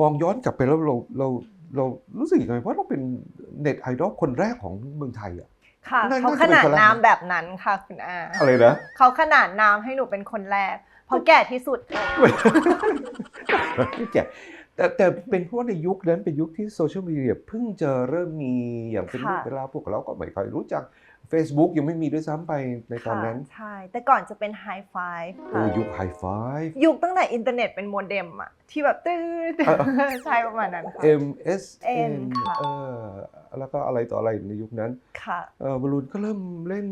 มองย้อนกลับไปแล้วเราเราเรารู้สึกยังไงว่าเราเป็นเน็ตไอดอลคนแรกของเมืองไทยอะค่ะน่าเขาน่าขจะเป็นนาดคนแรกน้ำแบบนั้นค่ะคุณอาอะไรนะเขาขนาดน้ำให้หนูเป็นคนแรก เพราะแก่ที่สุดไม่แก่แต่แต่เป็นเพราะว่าในยุคนั้นเป็นยุคที่โซเชียลมีเดียเพิ่งจะเริ่มมีอย่างเป็นค่ะรูปเวลาพวกเราก็ไม่ค่อยรู้จัก Facebook ยังไม่มีด้วยซ้ำไปในตอนนั้น ค่ะใช่ แต่ก่อนจะเป็นไฮไฟเออยุคไฮไฟยุคตั้งแต่อินเทอร์เน็ตเป็นโมเด็มอะที่แบบตื้อเออ ใช่ประมาณนั้นค่ะ MSN N ค่ะ เออแล้วก็อะไรต่ออะไรในยุคนั้นค่ะ เออบอลลูนก็เริ่มเล่น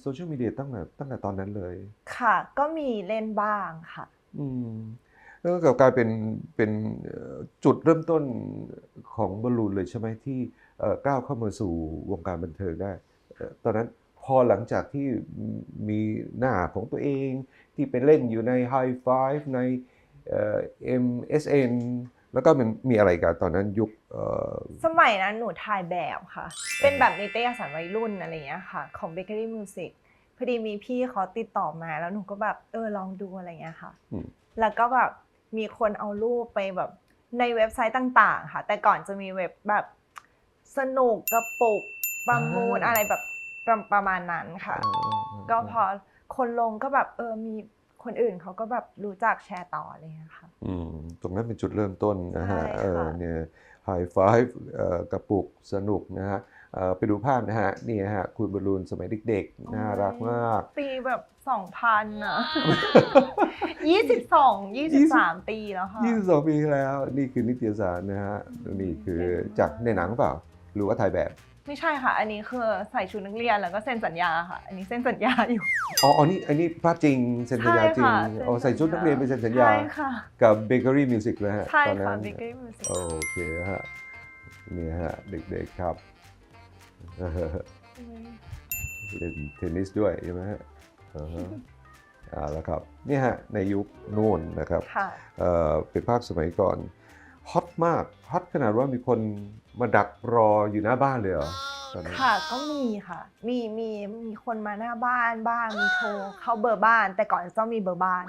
โซเชียลมีเดียตั้งแต่ตั้งแต่ตอนนั้นเลย ค่ะ ก็มีเล่นบ้างค่ะ อืมแล้วก็กลายเป็นเป็นเอ่อจุดเริ่มต้นของบอลลูนเลยใช่ไหมที่เอ่อก้าวเข้ามาสู่วงการบันเทิงได้เอ่อ ตอนนั้นพอหลังจากที่มีหน้าของตัวเองที่ไปเล่นอยู่ใน High Five ในเอ่อ MSN แล้วก็มันมีอะไรกันตอนนั้นยุคเอ่อสมัยนั้นหนูถ่ายแบบค่ะ เป็นแบบนิตยสารวัยรุ่นอะไรอย่างเงี้ยค่ะ ของ Bakery Music พอดีมีพี่เขาติดต่อมาแล้วหนูก็แบบเออลองดูอะไรเงี้ยค่ะอืมแล้วก็แบบมีคนเอารูปไปแบบในเว็บไซต์ต่าง ๆ ค่ะ แต่ก่อนจะมีเว็บแบบสนุกกระปุก ประมูลอะไรแบบประประมาณนั้นค่ะเอ่อก็พอคนลงก็แบบเออมีคนอื่นเขาก็แบบรู้จักแชร์ต่ออะไรเงี้ยค่ะอืมตรงนั้นเป็นจุดเริ่มต้นนะฮะใช่ค่ะเออเนี่ยไฮไฟกระปุกสนุกนะฮะเอ่อไปดูภาพนะฮะนี่ฮะคุณบอลลูนสมัยเด็กๆ น่ารักมาก ปีแบบสองพันอะยี่สิบสองยี่สิบสามปีแล้วค่ะ22ปีที่แล้ว นี่คือนิตยสารนะฮะนี่คือจากในหนังเปล่า หรือว่าถ่ายแบบ ไม่ใช่ค่ะ อันนี้คือใส่ชุดนักเรียนแล้วก็เซ็นสัญญาค่ะ อันนี้เซ็นสัญญาอยู่ อ๋ออันนี้อันนี้ภาพจริงเซ็นสัญญาจริงใช่ค่ะ อ๋อใส่ชุดนักเรียนไปเซ็นสัญญา ใช่ค่ะ กับเบเกอรี่มิวสิกเลยฮะใช่ตอนค่ะนั้นบิ๊กเกอร์มิวสิก โอเคฮะนี่ฮะเด็กๆครับเออเล่นเทนนิสด้วยใช่ไหมฮะอ่าฮะอ่าแล้วครับนี่ฮะในยุคนู่นนะครับค่ะ เอ่อเป็นภาพสมัยก่อนฮอตมากฮอตขนาดว่ามีคน มาดักรออยู่หน้าบ้านเลยเหรอตอนนั้นค่ะก็มีค่ะ มีมีมีคนมาหน้าบ้านบ้างมีโทรเข้าเบอร์บ้าน แต่ก่อนจะต้องมีเบอร์บ้าน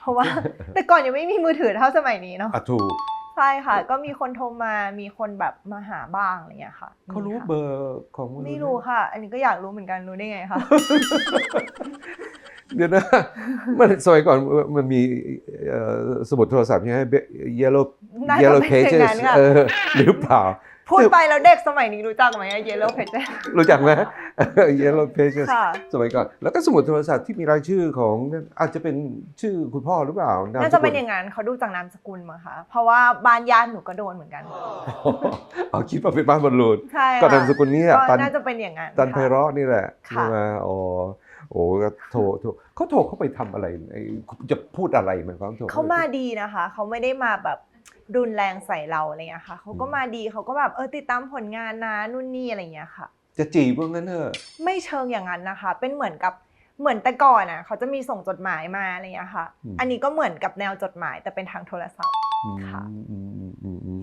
เพราะว่า แต่ก่อนยังไม่มีมือถือเท่าสมัยนี้เนาะอะถูกใช่ค่ะ ก็มีคนโทรมามีคนแบบมาหาบ้างอะไรอย่างเงี้ยค่ะเขารู้มีค่ะเบอร์ของนไม่รู้ค่ะ อันนี้ก็อยากรู้เหมือนกันรู้ได้ไงคะเดี๋ยวนะมันสมัยก่อนมันมีเอ่อสมุดโทรศัพท์ใช่ไหม yellow น่าจะ yellow เป็นอย่าง pages นั้นค่ะเออหรือเปล่า พูดไปแล้วเด็กสมัยนี้รู้จักไหมเยลโล่เพจรู้จักไหม yellow pages ค่ะสมัยก่อน แล้วก็สมุดโทรศัพท์ที่มีรายชื่อของอาจจะเป็นชื่อคุณพ่อหรือเปล่าน่าน่าจะเป็นอย่างนั้นเขาดูจากนามสกุลมาค่ะเพราะว่าบ้านญาติหนูก็โดนเหมือนกันเอาคิดว่าเป็นบ้านบอลลูนใช่ก็ค่ะนามสกุลนี้แหละก็ตันน่าจะเป็นอย่างนั้นตันค่ะไพเราะนี่แหละค่ะใช่ไหมอ๋อโอ้ก็โทรโทรเขาโทรเข้าไปทำอะไรไอ้จะพูดอะไรมันความโทรเขามาดีนะคะ เขาไม่ได้มาแบบ รุนแรงใส่เราอะไรเงี้ยค่ะเขาก็มาดีเขาก็แบบเออติดตามผลงานนะนู่นนี่อะไรเงี้ยค่ะ จะจีบว่างั้นเถอะไม่เชิงอย่างนั้นนะคะ เป็นเหมือนกับเหมือนแต่ก่อนอะเขาจะมีส่งจดหมายมาอะไรเงี้ยค่ะ อันนี้ก็เหมือนกับแนวจดหมายแต่เป็นทางโทรศัพท์อืมค่ะอืมอืมอืมอืม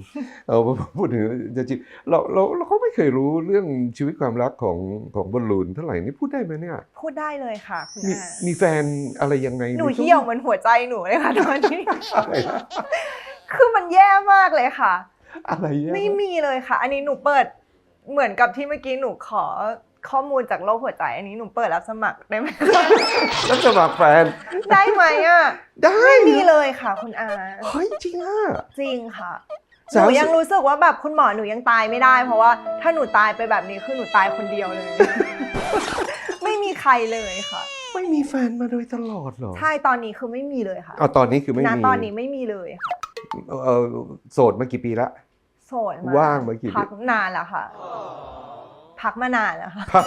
เออพูดถึงจะจีบเราเราเราก็ไม่เคยรู้เรื่องชีวิตความรักของของบอลลูนเท่าไหร่นี่พูดได้ไหมเนี่ย พูดได้เลยค่ะคุณมีอามีแฟนอะไรยังไงหนูรือเหี่ยวเหมือนหัวใจหนูเลยค่ะตอนนี้อะไรนะ คือมันแย่มากเลยค่ะ อะไรเนี่ยไม่มีเลยค่ะ อันนี้หนูเปิดเหมือนกับที่เมื่อกี้หนูขอข้อมูลจากโลกหัวใจ อันนี้หนูเปิดรับสมัครได้ไหมคะแล้วสมัครแฟน ได้ไหมอะได้ไม่มีเลยค่ะ คุณอาเฮ้ยจริงอะ จริงค่ะหสานูมสิบยังรู้สึกว่าแบบคุณหมอหนูยังตายไม่ได้ เพราะว่าถ้าหนูตายไปแบบนี้คือหนูตายคนเดียวเลย ไม่มีใครเลยค่ะไม่มีแฟนมาโดยตลอดเหรอใช่ตอนนี้คือไม่มีเลยค่ะ เอาตอนนี้คือไม่ณมีตอนนี้ไม่มีเลยค่ะ เออโสดมากี่ปีละโสดมาว่างมากี่เดือนพักนานแล้วค่ะ พักมานานแล้วค่ะพัก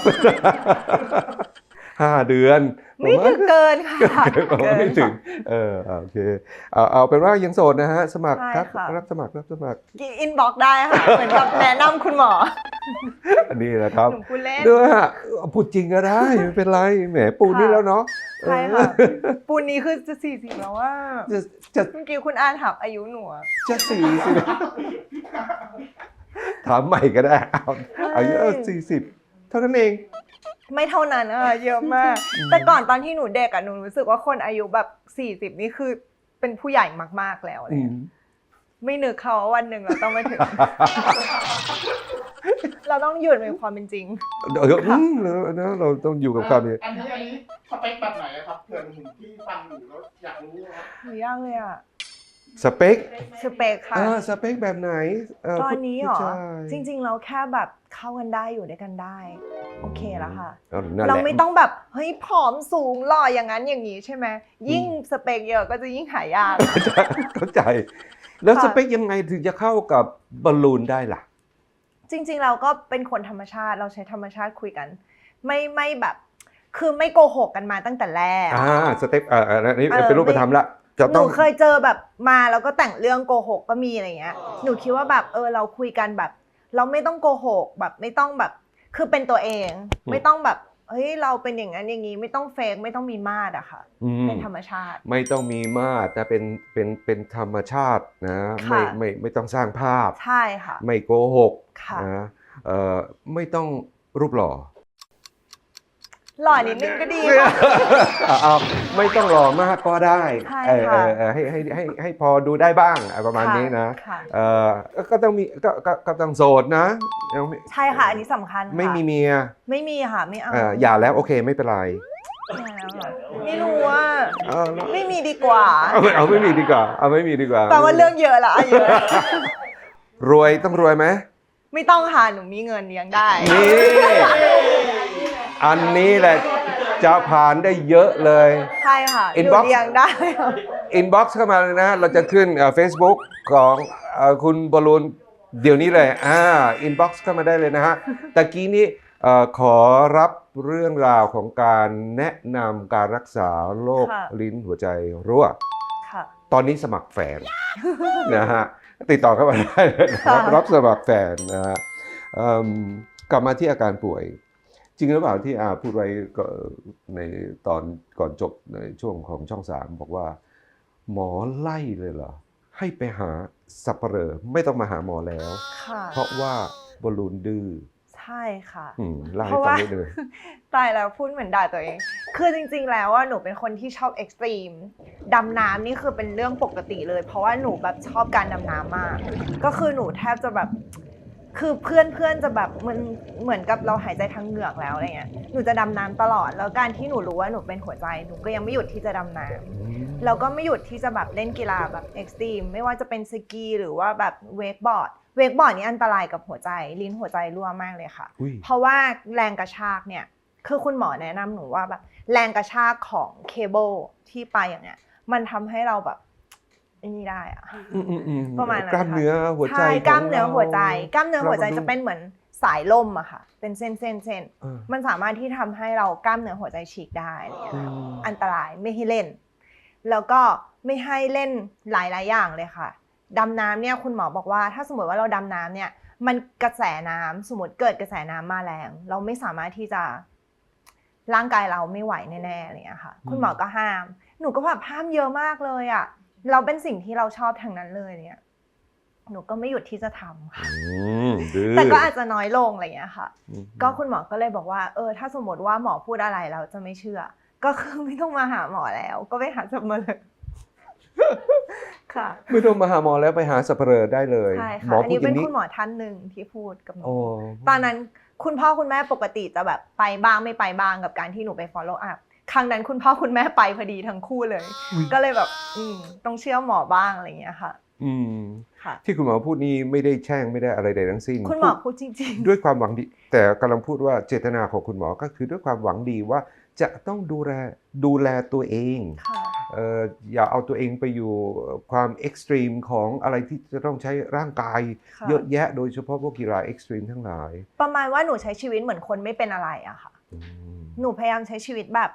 ห้าเดือนไม่ผมว่าถึงเกินค่ะผมว่าไม่ถึงเออโอเคเอาเอาเป็นว่ายังโสดนะฮะ สมัครใช่ครับค่ะรับสมัครรับสมัครอินบ็อกได้ค่ะ เหมือนกับแนะนำคุณหมอ อันนี้นะครับหนูพูดเล่นด้วยฮะพูดจริงก็ได้ไม่เป็นไรแหมปูนี่ค่ะแล้วเนาะ ใช่ค่ะ ปูนนี้คือจะสี่สิบแล้วว่าเออจะจะเมื่อกี้คุณอาถามอายุหนูอะจะสี่สิบถามใหม่ก็ได้เอาอายุสี่สิบเท่านั้นเอง ไม่เท่านั้นอะเยอะมาก แต่ก่อนตอนที่หนูเด็กอะหนูรู้สึกว่าคนอายุแบบสี่สิบนี่คือเป็นผู้ใหญ่มากๆแล้วอะไรอืเงี้มยไม่นึกเขาว่าวันหนึ่งเราต้องไปถึง เราต้องหยุดในความเป็นจริง เดี๋ยวอืมแล้วนะเราต้องอยู่กับความนี้อันนี้อันนี้สเปคแบบไหนอะครับเผื่อหนุ่มที่ฟังอยู่แล้วอยากรู้ครับหนูยากเลยอะสเปคสเปคค่ะอ่าสเปคแบบไหนเตอนนี้เหรอ ผู้ชายจริง ๆ เราแค่แบบเข้ากันได้อยู่ด้วยกันได้ โอเคแล้วค่ะ เอานั่นแหเราละ ไม่ต้องแบบเฮ้ยผอมสูงหล่ออย่างนั้นอย่างนี้ใช่ไหมยิ่งสเปคเยอะก็จะยิ่งหายาก เข้าใจ แล้วค่ะ สเปคยังไงถึงจะเข้ากับบอลลูนได้ล่ะ จริง ๆ เราก็เป็นคนธรรมชาติเราใช้ธรรมชาติคุยกัน ไม่ไม่แบบ คือไม่โกหกกันมาตั้งแต่แรก อ่าสเต็ปอ่าอันนี้เออ เป็นรูปธรรมละจะหต้นูองเคยเจอแบบมาแล้วก็แต่งเรื่องโกหกก็มีอะไรเงี้ย หนูคิดว่าแบบเออเราคุยกันแบบ เราไม่ต้องโกหกแบบไม่ต้องแบบ คือเป็นตัวเอง ไม่ต้องแบบ เฮ้ยเราเป็นอย่างนั้นอย่างนี้ไม่ต้องเฟกไม่ต้องมีมาดอะค่ะอืมเป็นธรรมชาติ ไม่ต้องมีมาตรแต่เป็นเป็นเป็นธรรมชาตินะค่ะไม่ไม่ไม่ต้องสร้างภาพ ใช่ค่ะ ไม่โกหกค่ะนะเอ่อไม่ต้องรูปหล่อ หล่อนิดนึงก็ดีค่ะเอาไม่ต้องหล่อมากก็ได้ใช่เออค่ะเออเออให้ให้ให้ให้พอดูได้บ้างอะไรประมาณนี้นะค่ะเออก็ต้องมีก็ก็ก็ต้องโสดนะยังไม่ใช่ค่ะ อันนี้สำคัญค่ะไม่มีเมียไม่มีค่ะ ไม่เอาเอ่ออย่าแล้วโอเคไม่เป็นไรไม่เอาค่ะไม่รู้ว่าเอาแล้วไม่มีดีกว่าเอาไม่เอาไม่มีดีกว่าเอาไม่มีดีกว่าแปลว่าเรื่องเยอะละเยอะ รวยต้องรวยไหมไม่ต้องค่ะหนูมีเงินเลี้ยงได้ นี่ อันนี้แหละจะผ่านได้เยอะเลย ใช่ค่ะหนู Inbox เลี้ยงได้ค่ะ อินบ็อกซ์เข้ามาเลยนะ เราจะขึ้นเฟซบุ๊กของเอ่อคุณบอลลูนเดี๋ยวนี้เลยอ่าอินบ็อกซ์เข้ามาได้เลยนะฮะตะกี้นี้เอ่อขอรับเรื่องราวของการแนะนำการรักษาโรคค่ะ ลิ้นหัวใจรั่ว ค่ะ ตอนนี้สมัครแฟน นะฮะติดต่อเข้ามาได้เลยนะครับค่ะ รับสมัครแฟนนะฮะเอิ่มกลับมาที่อาการป่วย จริงหรือเปล่าที่อาพูดไว้ก็ในตอนก่อนจบในช่วงของช่องสามบอกว่า หมอไล่เลยเหรอ ให้ไปหาสับเปลอไม่ต้องมาหาหมอแล้วค่ะเพราะว่าบอลลูนดื้อใช่ค่ะอืมเล่าเพให้ราะฟังว่านิดนึงตายแล้วพูดเหมือนด่าตัวเอง คือจริง ๆ แล้วว่าหนูเป็นคนที่ชอบเอ็กซ์ตรีมดำน้ำนี่คือเป็นเรื่องปกติเลย เพราะว่าหนูแบบชอบการดำน้ำมาก ก็คือหนูแทบจะแบบ คือเพื่อนเพื่อนๆจะแบบมันเหมือนกับเราหายใจทางเหงือกแล้วอะไรเงี้ยหนูจะดำน้ำตลอด แล้วการที่หนูรู้ว่าหนูเป็นหัวใจหนูก็ยังไม่หยุดที่จะดำน้ำแล้วก็ไม่หยุดที่จะแบบเล่นกีฬาแบบเอ็กซ์ตรีมไม่ว่าจะเป็นสกีหรือว่าแบบเวกบอร์ดเวกบอร์ดนี่อันตรายกับหัวใจลิ้นหัวใจรั่วมากเลยค่ะอุ้ยเพราะว่าแรงกระชากเนี่ยคือคุณหมอแนะนำหนูว่าแบบแรงกระชากของเคเบิลที่ไปอย่างเนี้ยมันทำให้เราแบบไอ้ นี่ได้อะอืมอืมอืมประมาณนั้นกล้ามเนื้อหัวใจใช่กล้ามเนื้อขงรหัวใจ กล้ามเนื้อหัวใจเรามาดูจะเป็นเหมือนสายล่มอะค่ะ เป็นเส้นเส้นเส้นเออมันสามารถที่ทำให้เรากล้ามเนื้อหัวใจฉีกได้อะไรอย่างเงี้ยอืมอันตรายไม่ให้เล่น แล้วก็ไม่ให้เล่นหลายๆอย่างเลยค่ะดำน้ำเนี่ยคุณหมอบอกว่า ถ้าสมมติว่าเราดำน้ำเนี่ยมันกระแสน้ำสมมติเกิดกระแสน้ำมาแรง เราไม่สามารถที่จะร่างกายเราไม่ไหวแน่ๆอะไรอย่างเลยค่ะ คุณหมอก็ห้าม หนูก็แบบห้ามเยอะมากเลยอะ เราเป็นสิ่งที่เราชอบทางนั้นเลยเนี่ย หนูก็ไม่หยุดที่จะทำค่ะอืมดื้อแต่ก็อาจจะน้อยลงอะไรอย่างเงี้ยค่ะอืมก็คุณหมอก็เลยบอกว่า เออ ถ้าสมมติว่าหมอพูดอะไรเราจะไม่เชื่อ ก็คือไม่ต้องมาหาหมอแล้ว ก็ไปหาสับมาเลยค่ะ ไม่ต้องมาหาหมอแล้วไปหาสับเปลอได้เลยใช่หมค่ะออันพูดนี้อเป็นย่างนี้คุณหมอท่านหนึ่งที่พูดกับหนูโอ้ตอนนั้นคุณพ่อคุณแม่ปกติจะแบบไปบ้างไม่ไปบ้างกับการที่หนูไป follow up ครั้งนั้นคุณพ่อคุณแม่ไปพอดีทั้งคู่เลย ก็เลยแบบอืมต้องเชื่อหมอบ้างอะไรอย่างเงี้ยค่ะ อืมค่ะ ที่คุณหมอพูดนี้ไม่ได้แช่งไม่ได้อะไรใดทั้งสิ้นคุณหมอพูดพูดจริงด้วยความหวังดี แต่กำลังพูดว่าเจตนาของคุณหมอก็คือด้วยความหวังดีว่าจะต้องดูแลดูแลตัวเองๆค่ะ เอ่ออย่าเอาตัวเองไปอยู่ความเอ็กซ์ตรีมของอะไรที่จะต้องใช้ร่างกาย ค่ะเยอะแยะโดยเฉพาะพวกกีฬาเอ็กซ์ตรีมทั้งหลายประมาณว่าหนูใช้ชีวิตเหมือนคนไม่เป็นอะไรอะค่ะ อืม หนูพยายามใช้ชีวิตแบบ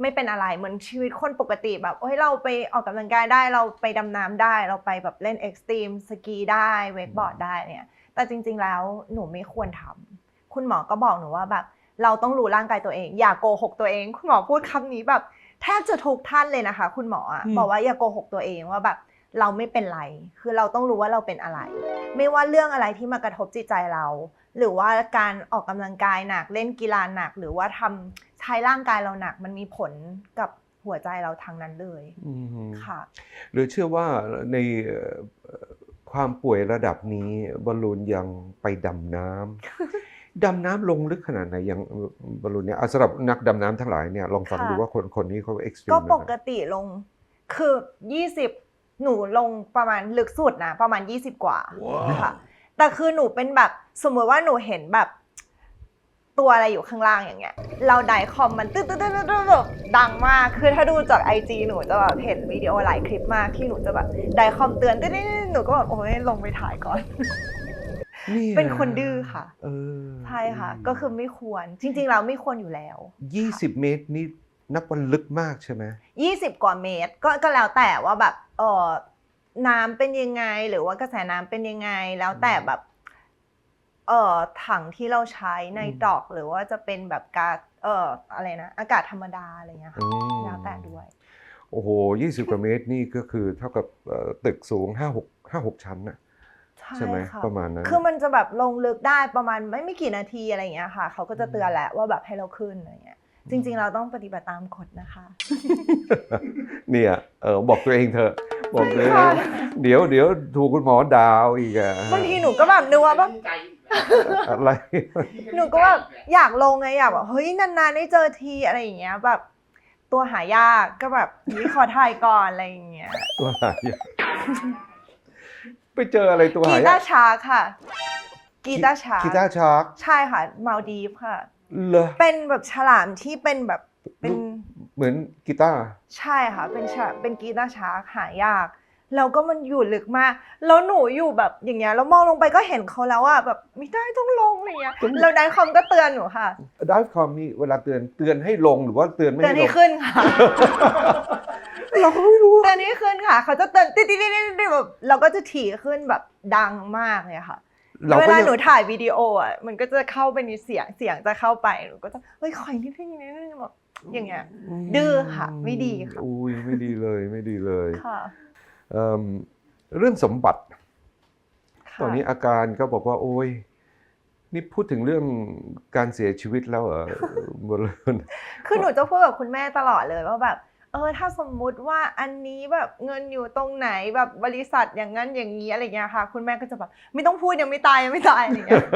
ไม่เป็นอะไรเหมือนชีวิตคนปกติแบบโอ้ยเราไปออกกำลังกายได้เราไปดำน้ำได้ เราไปแบบเล่นเอ็กซ์ตรีมสกีได้เวกบอร์ดได้เนี่ย แต่จริง ๆ แล้วหนูไม่ควรทำคุณหมอก็บอกหนูว่าแบบ เราต้องรู้ร่างกายตัวเอง อย่าโกหกตัวเอง คุณหมอพูดคำนี้แบบแทบจะทุกท่านเลยนะคะ คุณหมออะบอกว่าอย่าโกหกตัวเองว่าแบบเราไม่เป็นไร คือเราต้องรู้ว่าเราเป็นอะไร ไม่ว่าเรื่องอะไรที่มากระทบจิตใจเรา หรือว่าการออกกำลังกายหนัก เล่นกีฬาหนัก หรือว่าทำ ใช้ร่างกายเราหนัก มันมีผลกับหัวใจเราทางนั้นเลยอืมค่ะหรือเชื่อว่าในเอ่อความป่วยระดับนี้บอลลูนยังไปดำน้ำดำน้ำลงลึกขนาดไหนยังบอลลูนเนี่ยเอาสำหรับนักดำน้ำทั้งหลายเนี่ยลองฟังค่ะดูว่าคนคนนี้เขาเอ็กซ์ตรีมก็ปกติลงคือ 20 หนูลงประมาณลึกสุดนะประมาณ 20 กว่าค่ะแต่คือหนูเป็นแบบสมมติว่าหนูเห็นแบบ ตัวอะไรอยู่ข้างล่างอย่างเงี้ย เราไดคอมมันตึ๊ดตึ๊ดตึ๊ดตึ๊ดตึ๊ดแบบดังมาก คือถ้าดูจากไอจีหนูจะแบบเห็นวิดีโอหลายคลิปมากที่หนูจะแบบไดคอมเตือนตึ๊ดตึ๊ดตึ๊ดหนูก็แบบโอ้ยลงไปถ่ายก่อน ยเป็นคนดื้อค่ะ เออใช่ค่ะ ก็คือไม่ควร จริงๆเราไม่ควรอยู่แล้ว ยี่สิบเมตรนี่นับว่าลึกมากใช่ไหม 20 กว่าเมตร ก็ก็แล้วแต่ว่าแบบเออน้ำเป็นยังไง หรือว่ากระแสน้ำเป็นยังไง แล้วแต่แบบ เออถังที่เราใช้ในตรอกหรือว่าจะเป็นแบบกาเอออะไรนะอากาศธรรมดาอะไรเงี้ยค่ะอืมแล้วแต่ด้วย โอ้โหยี่สิบกว่าเมตรนี่ก็คือเท่ากับเอ่อตึกสูงห้าหกห้าหกชั้นน่ะใช่ไหมค่ะประมาณนั้นคือมันจะแบบลงลึกได้ประมาณไม่ไม่กี่นาทีอะไรเงี้ยค่ะเขาก็จะเตือนแหละว่าแบบให้เราขึ้นอะไรเงี้ยจริง ๆ เราต้องปฏิบัติตามกฎนะคะ เนี่ยเออบอกตัวเองเถอะบอกตัวเองค่ะเดี๋ยวเดี๋ยวถูกคุณหมอดาวอีกอะบางทีหนูก็แบบนึกว่าแบบใจ อะไร หนูก็แบบอยากลงไงอยากแบบเฮ้ยนานๆได้เจอทีอะไรอย่างเงี้ยแบบตัวหายากก็แบบนี่ขอถ่ายก่อนอะไรอย่างเงี้ยตัวหายากไปเจออะไรตัวกีหายาตากร์ชาร์กค่ะ กีตาร์ชาร์กกีตาร์ชาร์กใช่ค่ะมาลดีฟค่ะ เหรอเป็นแบบฉลามที่เป็นแบบเป็นเหมือนกีตาร์ ใช่ค่ะ เป็นฉลามเป็นกีตาร์ชาร์กหายาก แล้วก็มันอยู่ลึกมากแล้วหนูอยู่แบบอย่างเงี้ยแล้วมองลงไปก็เห็นเขาแล้วอะแบบไม่ได้ต้องลงอะไรเงี้ยแล้วดันคอมก็เตือนหนูค่ะด i ฟคอมนี่เวลาเตือนเตือนให้ลงหรือว่าเตือนไม่เตือนให้ลให้งขึ้นค่ะเราก็ไม่รู้เตือนให้ขึ้นค่ะเขาจะเตือนติ๊ดติ๊ดติ๊ดติ๊ดแบบเราก็จะถี่ขึ้นแบบดังมากเลยค่ะเราเวก็ลายังหนูถ่ายวิดีโออะมันก็จะเข้าไปในเสียงเสียงจะเข้าไปหนูก็จะเฮ้ยคอยนิดนึงนิดนึงแบบอย่างเงี้ยดื้อค่ะ ไม่ดีค่ะอุ้ยไม่ดีเลยไม่ดีเลยค่ะ เอิ่มเรื่องสมบัติค่ะตอนนี้อาการก็บอกว่า โอ้ยนี่พูดถึงเรื่องการเสียชีวิตแล้วเหรอบนเรือนคือหนูจะพูดกับคุณแม่ตลอดเลยว่าแบบ เออ ถ้าสมมุติว่าอันนี้แบบเงินอยู่ตรงไหนแบบบริษัทอย่างนั้นอย่างนี้อะไรเงี้ยค่ะ คุณแม่ก็จะแบบไม่ต้องพูดยังไม่ตายยังไม่ตายอะไรเงี้ย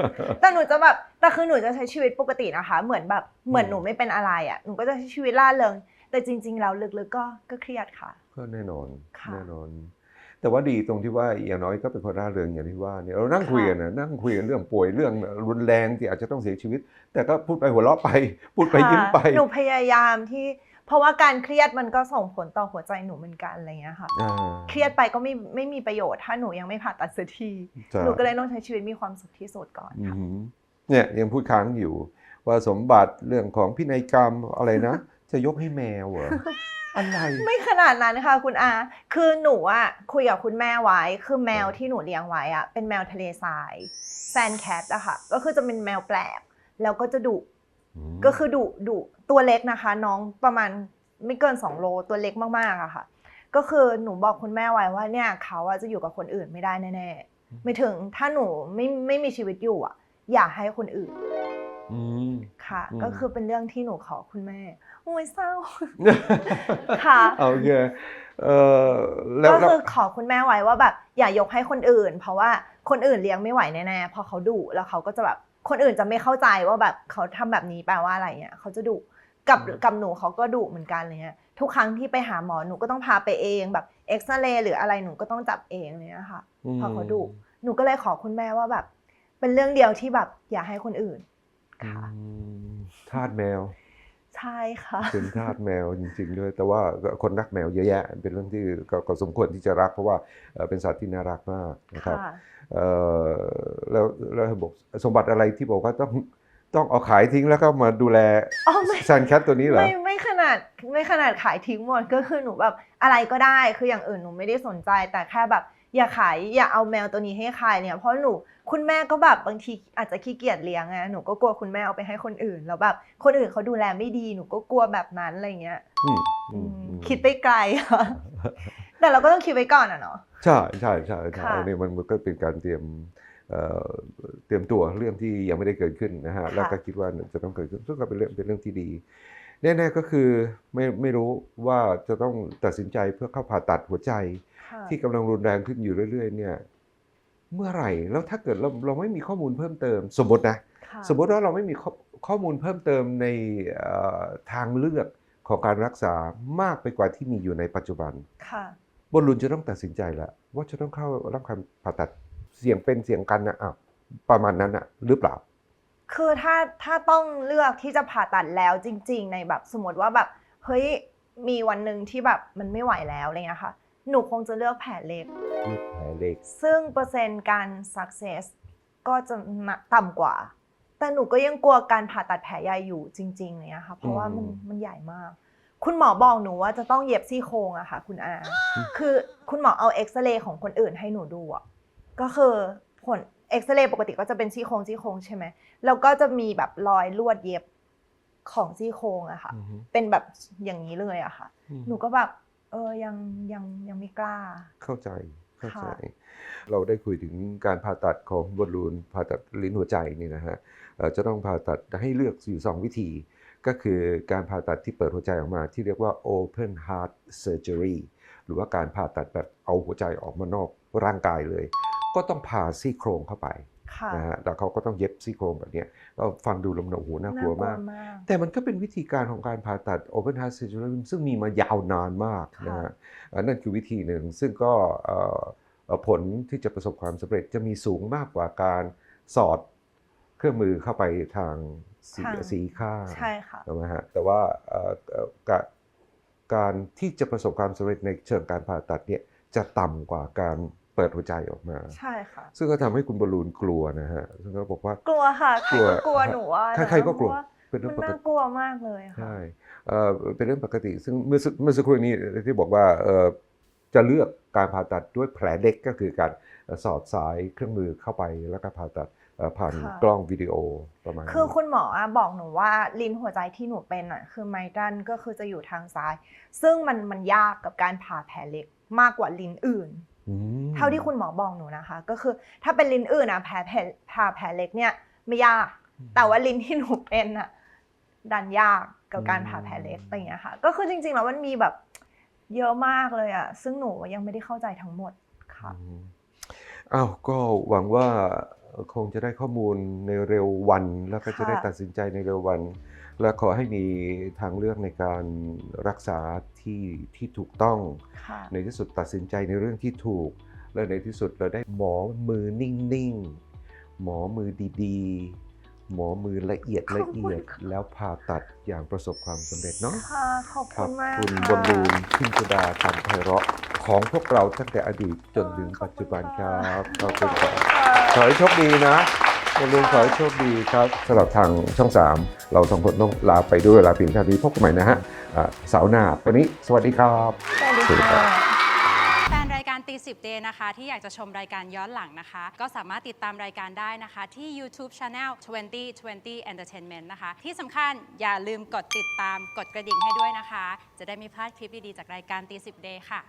แต่หนูจะแบบแต่คือหนูจะใช้ชีวิตปกตินะคะ เหมือนแบบเหมือนหนูไม่เป็นอะไรอะหนูก็จะใช้ชีวิตล่าเริงแต่จริง ๆ แล้วลึกๆก็ก็เครียดค่ะ ก็แน่นอนค่ะแน่นอน แต่ว่าดีตรงที่ว่าอย่างน้อยก็เป็นคนร่าเริงอย่างที่ว่าเนี่ยเรานั่งคุยกันนะนั่งคุยกันเรื่องป่วยเรื่องรุนแรงที่อาจจะต้องเสียชีวิต แต่ก็พูดไปหัวเราะไป พูดไปค่ะยิ้มไปหนูพยายามที่เพราะว่าการเครียดมันก็ส่งผลต่อหัวใจหนูเหมือนกันอะไรเงี้ยค่ะอ่าเครียดไปก็ไม่ไม่มีประโยชน์ ถ้าหนูยังไม่ผ่าตัดเสียทีใช่หนูก็เลยต้องใช้ชีวิตมีความสุขที่สุดก่อนอืค่ะมเนี่ยยังพูดค้างอยู่ว่าสมบัติเรื่องของพินัยกรรมอะไรนะ จะยกให้แมวเหรอ อะไร ไม่ขนาดนั้นค่ะคุณอา คือหนูอะคุยกับคุณแม่ไว้ คือแมวที่หนูเลี้ยงไว้อะเป็นแมวทะเลทรายแซนแคทอะค่ะ ก็คือจะเป็นแมวแปลก แล้วก็จะดุ ก็คือดุดุตัวเล็กนะคะ น้องประมาณไม่เกิน2โลตัวเล็กมากๆอะค่ะ ก็คือหนูบอกคุณแม่ไว้ว่าเนี่ยเขาอะจะอยู่กับคนอื่นไม่ได้แน่ๆไม่ถึงถ้าหนูไม่ไม่มีชีวิตอยู่อะอย่าให้คนอื่นอืมค่ะอืมก็คือเป็นเรื่องที่หนูขอคุณแม่ โอ้ยเศร้าค่ะโอเคเออแล้วก็แล้วคือขอคุณแม่ไว้ว่าแบบอย่ายกให้คนอื่น เพราะว่าคนอื่นเลี้ยงไม่ไหวแน่ๆพอเขาดุแล้วเขาก็จะแบบคนอื่นจะไม่เข้าใจว่าแบบเขาทำแบบนี้แปลว่าอะไรเนี่ยเขาจะดุกับกับหนูเขาก็ดุเหมือนกันอะไรเลยทุกครั้งที่ไปหาหมอหนูก็ต้องพาไปเองแบบเอ็กซเรย์หรืออะไรหนูก็ต้องจับเองเนี่ยค่ะพอเขาดุหนูก็เลยขอคุณแม่ว่าแบบ เป็นเรื่องเดียวที่แบบอย่าให้คนอื่นอืค่ะมทาสแมว ใช่ค่ะเป็นทาสแมวจริง ๆ ด้วย แต่ว่าคนรักแมวเยอะแยะ เป็นเรื่องที่ก็ก็สมควรที่จะรักเพราะว่าเอ่อเป็นสัตว์ที่น่ารักมากนะครับค่ะเอ่อแล้วแล้วบอกสมบัติอะไรที่บอกว่าต้องต้องเอาขายทิ้งแล้วก็มาดูแลอ๋อไม่แซนแคทตัวนี้เหรอไม่ไม่ขนาดไม่ขนาดขายทิ้งหมดก็คือหนูแบบอะไรก็ได้คืออย่างอื่นหนูไม่ได้สนใจแต่แค่แบบอย่าขายอย่าเอาแมวตัวนี้ให้ใครเนี่ยเพราะหนู คุณแม่ก็แบบบางทีอาจจะขี้เกียจเลี้ยงไงหนูก็กลัวคุณแม่เอาไปให้คนอื่น แล้วแบบคนอื่นเขาดูแลไม่ดีหนูก็กลัวแบบนั้นอะไรเงี้ยอืมอือืมมอืมคิดไปไกลค่ะแต่เราก็ต้องคิดไว้ก่อนอะเนาะใช่ใช่ใช่ใช่ค่ะอันนี้มันมันก็เป็นการเตรียมเอ่อเตรียมตัวเรื่องที่ยังไม่ได้เกิดขึ้นนะฮะแล้วก็คิดว่าจะต้องเกิดขึ้นซึ่งก็เป็นเรื่องเป็นเรื่องที่ดีแน่ๆก็คือไม่ไม่รู้ว่าจะต้องตัดสินใจเพื่อเข้าผ่าตัดหัวใจค่ะที่กำลังรุนแรงขึ้นอยู่เรื่อยๆเนี่ย เมื่อไหร่ แล้วถ้าเกิดเราเราไม่มีข้อมูลเพิ่มเติม สมมตินะค่ะสมมติว่าเราไม่มีข้อข้อมูลเพิ่มเติมในเอ่อทางเลือกของการรักษามากไปกว่าที่มีอยู่ในปัจจุบันค่ะบอลลูนจะต้องตัดสินใจแล้วว่าจะต้องเข้ารับการผ่าตัดเสี่ยงเป็นเสี่ยงกันนะอะประมาณนั้นอะหรือเปล่า คือถ้าถ้าต้องเลือกที่จะผ่าตัดแล้วจริง ๆ ในแบบสมมติว่าแบบเฮ้ยมีวันหนึ่งที่แบบมันไม่ไหวแล้วอะไรเงี้ยค่ะ หนูคงจะเลือกแผลเล็กเลือดแผลเล็ก ซึ่งเปอร์เซ็นต์การ success ก็จะต่ำกว่า แต่หนูก็ยังกลัวการผ่าตัดแผลใหญ่อยู่จริงๆเลยอะค่ะ เพราะว่ามันอืมมันใหญ่มาก คุณหมอบอกหนูว่าจะต้องเย็บซี่โครงอะค่ะ คุณอา คือคุณหมอเอาเอ็กซเรย์ของคนอื่นให้หนูดูอะก็คือผลเอ็กซเรย์ปกติก็จะเป็นซี่โครงซี่โครงใช่ไหมแล้วก็จะมีแบบรอยลวดเย็บของซี่โครงอะค่ะอือฮึเป็นแบบอย่างนี้เลยอะค่ะอืมหนูก็แบบ เออยังยังยังไม่กล้า เข้าใจเข้าใจค่ะเราได้คุยถึงการผ่าตัดของบอลลูนผ่าตัดลิ้นหัวใจนี่นะฮะเอ่อจะต้องผ่าตัดให้เลือกอยู่2วิธี ก็คือการผ่าตัดที่เปิดหัวใจออกมา ที่เรียกว่า open heart surgery หรือว่าการผ่าตัดแบบเอาหัวใจออกมานอกร่างกายเลย ก็ต้องผ่าซี่โครงเข้าไปค่ะ นะฮะแล้วเขาก็ต้องเย็บซี่โครงแบบเนี้ยก็ฟังดูแลำโอ้โหน่ากลัวมากมาก แต่มันก็เป็นวิธีการของการผ่าตัด Open Heart Surgery ซึ่งมีมายาวนานมากค่ะนะฮะอันนั่นคือวิธีหนึ่ง ซึ่งก็เอ่อเอ่อผลที่จะประสบความสำเร็จจะมีสูงมากกว่าการสอดเครื่องมือเข้าไปทางสีทางสีข้างใช่ค่ะใช่ไหมฮะแต่ว่าเอ่อเอ่อกะการที่จะประสบความสำเร็จในเชิงการผ่าตัดเนี่ยจะต่ำกว่าการ เปิดหัวใจออกมา ใช่ค่ะ ซึ่งก็ทำให้คุณบอลลูนกลัวนะฮะซึ่งก็บอกว่ากลัวค่ะใครกลัวก็กลัวหนูว่าใครๆก็กลัวเพราะาเป็นเรื่องมันปกน่าติกลัวมากเลยค่ะใช่เอ่อเป็นเรื่องปกติ ซึ่งเมื่อสักเมื่อสักครู่นี้ที่บอกว่าเอ่อจะเลือกการผ่าตัดด้วยแผลเล็กก็คือการเอ่อสอดสายเครื่องมือเข้าไปแล้วก็ผ่าตัดเอ่อผ่านค่ะกล้องวิดีโอประมาณนี้คือคุณหมออะบอกหนูว่าลิ้นหัวใจที่หนูเป็นอะคือไมตรันก็คือจะอยู่ทางซ้าย ซึ่งมันมันยากกับการผ่าแผลเล็กมากกว่าลิ้นอื่นอืม เท่าที่คุณหมอบอกหนูนะคะ ก็คือถ้าเป็นลิ้นอื่นอะแผลแผลผ่าแผลเล็กเนี่ยไม่ยาก แต่ว่าลิ้นที่หนูเป็นอะดันยากกับการผ่าแผลเล็กอะไรอย่างเงี้ยค่ะ ก็คือจริงๆแล้วมันมีแบบเยอะมากเลยอะซึ่งหนูยังไม่ได้เข้าใจทั้งหมดค่ะอืมอ้าวก็หวังว่าคงจะได้ข้อมูลในเร็ววันแล้วก็จะค่ะได้ตัดสินใจในเร็ววัน และขอให้มีทางเลือกในการรักษาที่ที่ถูกต้องค่ะในที่สุดตัดสินใจในเรื่องที่ถูก และในที่สุดเราได้หมอมือนิ่งๆ หมอมือดีๆ หมอมือละเอียดละเอียด แล้วผ่าตัดอย่างประสบความสำเร็จเนาะค่ะขอบขคุอบณมากคุณค่ะบอลลูนพิมพ์ดาคำไพเราะของพวกเราตั้งแต่อดีตจนถึงปัจจุบันครับขอบคุณครับขอให้โชคดีนะ บอลลูนขอให้โชคดีครับสำหรับทางช่อง 3 เราสองคนต้องลาไปด้วยเวลาเพียงเท่านี้พบกันใหม่นะฮะอ่าเสาร์หน้าวันนี้สวัสดีครับ สวัสดีค่ะ แฟนรายการตีสิบเดนะคะ ที่อยากจะชมรายการย้อนหลังนะคะ ก็สามารถติดตามรายการได้นะคะ ที่ YouTube Channel 2020 Entertainment นะคะ ที่สำคัญอย่าลืมกดติดตามกดกระดิ่งให้ด้วยนะคะ จะได้ไม่พลาดคลิปดี ๆ จากรายการตีสิบเดค่ะ